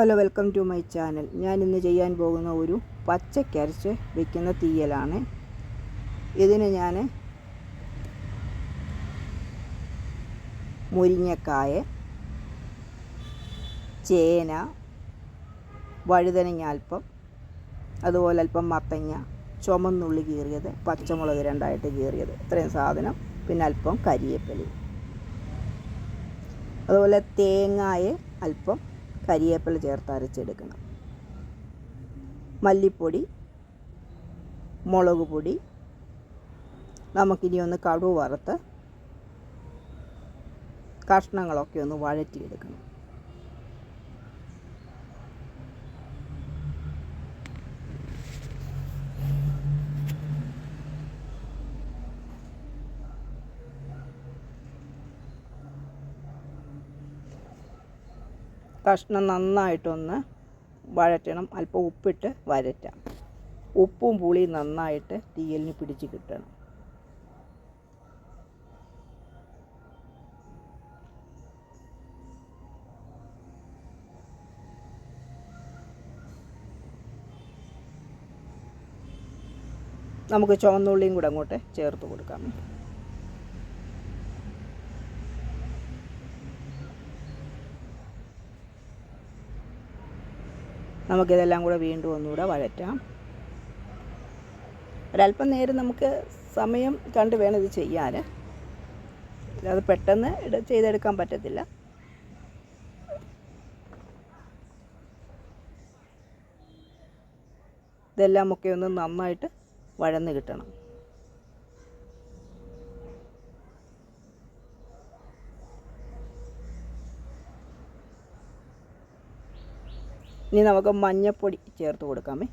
Hello welcome to my channel. ഞാൻ ഇന്ന് ചെയ്യാൻ പോകുന്ന ഒരു പച്ചക്കരച്ച് വെക്കുന്ന തീയലാണ്. ഇതിന് ഞാൻ മുരിങ്ങക്കായ ചേന വഴുതനങ്ങ അല്പം അതുപോലെ അല്പം മത്തങ്ങ ചുമന്നുള്ളി കീറിയത് പച്ചമുളക് രണ്ടായിട്ട് കീറിയത് ഇത്രയും സാധനം. പിന്നെ അല്പം കരിയേപ്പലി. അതുപോലെ തേങ്ങായ അല്പം കരിയേപ്പില ചേർത്ത് അരച്ചെടുക്കണം. മല്ലിപ്പൊടി മുളക് പൊടി നമുക്കിനി ഒന്ന് കടുവ് വറുത്ത് കഷ്ണങ്ങളൊക്കെ ഒന്ന് വഴറ്റിയെടുക്കണം. കഷ്ണം നന്നായിട്ടൊന്ന് വഴറ്റണം. അല്പം ഉപ്പിട്ട് വരറ്റാം. ഉപ്പും പുളിയും നന്നായിട്ട് തീയലിന് പിടിച്ച് കിട്ടണം. നമുക്ക് ചുവന്നുള്ളിയും കൂടെ അങ്ങോട്ട് ചേർത്ത് കൊടുക്കാം. നമുക്കിതെല്ലാം കൂടെ വീണ്ടും ഒന്നുകൂടെ വഴറ്റാം. ഒരല്പം നേരം നമുക്ക് സമയം കണ്ട് വേണം ഇത് ചെയ്യാൻ. അത് പെട്ടെന്ന് ചെയ്തെടുക്കാൻ പറ്റത്തില്ല. ഇതെല്ലാം ഒക്കെ ഒന്ന് നന്നായിട്ട് വഴന്ന് കിട്ടണം. ഇനി നമുക്ക് മഞ്ഞപ്പൊടി ചേർത്ത് കൊടുക്കാമേ.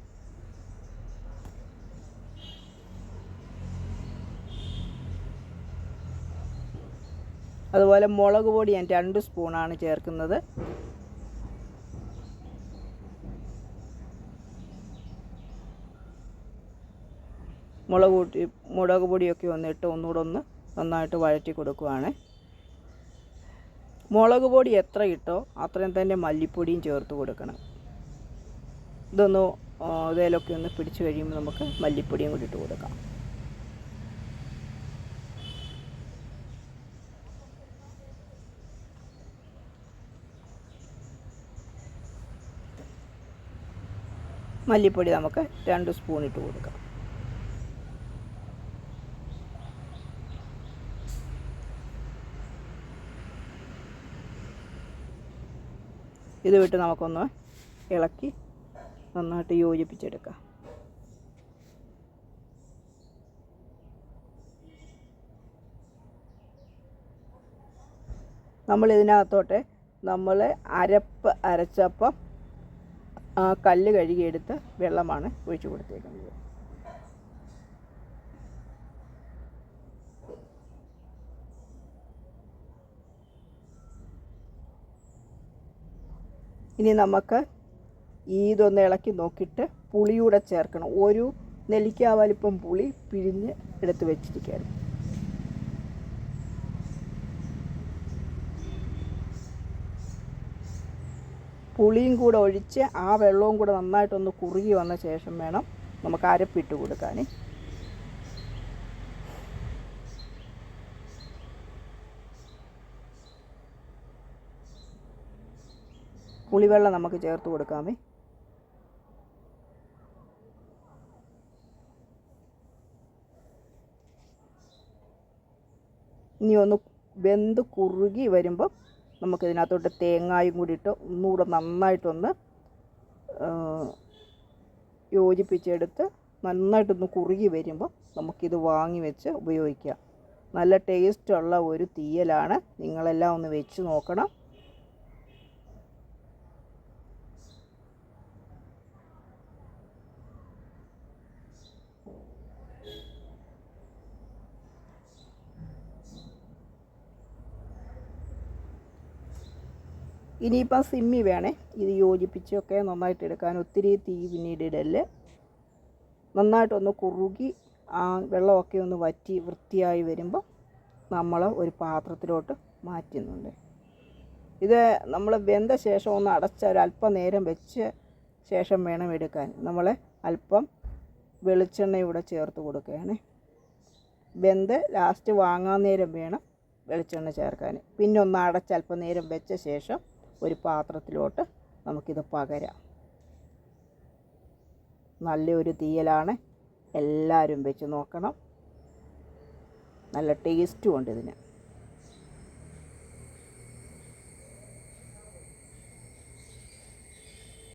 അതുപോലെ മുളക് പൊടി ഞാൻ രണ്ട് സ്പൂണാണ് ചേർക്കുന്നത്. മുളക് പൊടി മുളക് പൊടിയൊക്കെ ഒന്നിട്ട് ഒന്നുകൂടെ ഒന്ന് നന്നായിട്ട് വഴറ്റി കൊടുക്കുവാണ്. മുളക് പൊടി എത്ര ഇട്ടോ അത്രയും തന്നെ മല്ലിപ്പൊടിയും ചേർത്ത് കൊടുക്കണം. ഇതൊന്ന് ഇതേലൊക്കെ ഒന്ന് പിടിച്ചു കഴിയുമ്പോൾ നമുക്ക് മല്ലിപ്പൊടിയും കൂടി ഇട്ട് കൊടുക്കാം. മല്ലിപ്പൊടി നമുക്ക് രണ്ട് സ്പൂൺ ഇട്ട് കൊടുക്കാം. ഇത് വിട്ട് നമുക്കൊന്ന് ഇളക്കി നന്നായിട്ട് യോജിപ്പിച്ചെടുക്കാം. നമ്മൾ ഇതിനകത്തോട്ട് നമ്മൾ അരപ്പ് അരച്ചപ്പം കല്ല് കഴുകിയെടുത്ത് വെള്ളമാണ് ഒഴിച്ചു കൊടുത്തേക്കുന്നത്. ഇനി നമുക്ക് ഇതൊന്ന് ഇളക്കി നോക്കിയിട്ട് പുളിയൂടെ ചേർക്കണം. ഒരു നെല്ലിക്ക വലിപ്പം പുളി പിഴിഞ്ഞ് എടുത്ത് വെച്ചിരിക്കുകയാണ് പുളിയും കൂടെ ഒഴിച്ച് ആ വെള്ളവും കൂടെ നന്നായിട്ടൊന്ന് കുറുകി വന്ന ശേഷം വേണം നമുക്ക് അരപ്പിട്ട് കൊടുക്കാൻ പുളിവെള്ളം നമുക്ക് ചേർത്ത് കൊടുക്കാമേ. ഇനി ഒന്ന് വെന്ത് കുറുകി വരുമ്പോൾ നമുക്കിതിനകത്തോട്ട് തേങ്ങായും കൂടി ഇട്ട് ഒന്നുകൂടെ നന്നായിട്ടൊന്ന് യോജിപ്പിച്ചെടുത്ത് നന്നായിട്ടൊന്ന് കുറുകി വരുമ്പോൾ നമുക്കിത് വാങ്ങി വെച്ച് ഉപയോഗിക്കാം. നല്ല ടേസ്റ്റുള്ള ഒരു തീയലാണ്. നിങ്ങളെല്ലാം ഒന്ന് വെച്ച് നോക്കണം. ഇനിയിപ്പം സിമ്മി വേണേ. ഇത് യോജിപ്പിച്ചൊക്കെ നന്നായിട്ട് എടുക്കാൻ ഒത്തിരി തീ പിന്നീട് ഇടൽ. നന്നായിട്ടൊന്ന് കുറുകി ആ വെള്ളമൊക്കെ ഒന്ന് വറ്റി വൃത്തിയായി വരുമ്പോൾ നമ്മൾ ഒരു പാത്രത്തിലോട്ട് മാറ്റുന്നുണ്ട്. ഇത് നമ്മൾ വെന്ത ശേഷം ഒന്ന് അടച്ച ഒരു അല്പം നേരം വെച്ച് ശേഷം വേണം എടുക്കാൻ. നമ്മൾ അല്പം വെളിച്ചെണ്ണ ഇവിടെ ചേർത്ത് കൊടുക്കുകയാണ്. വെന്ത് ലാസ്റ്റ് വാങ്ങാൻ നേരം വേണം വെളിച്ചെണ്ണ ചേർക്കാൻ. പിന്നെ ഒന്ന് അടച്ച് അല്പം നേരം വെച്ച ശേഷം ഒരു പാത്രത്തിലോട്ട് നമുക്കിത് പകരാം. നല്ലൊരു തീയലാണ്. എല്ലാവരും വെച്ച് നോക്കണം. നല്ല ടേസ്റ്റും ഉണ്ട് ഇതിന്.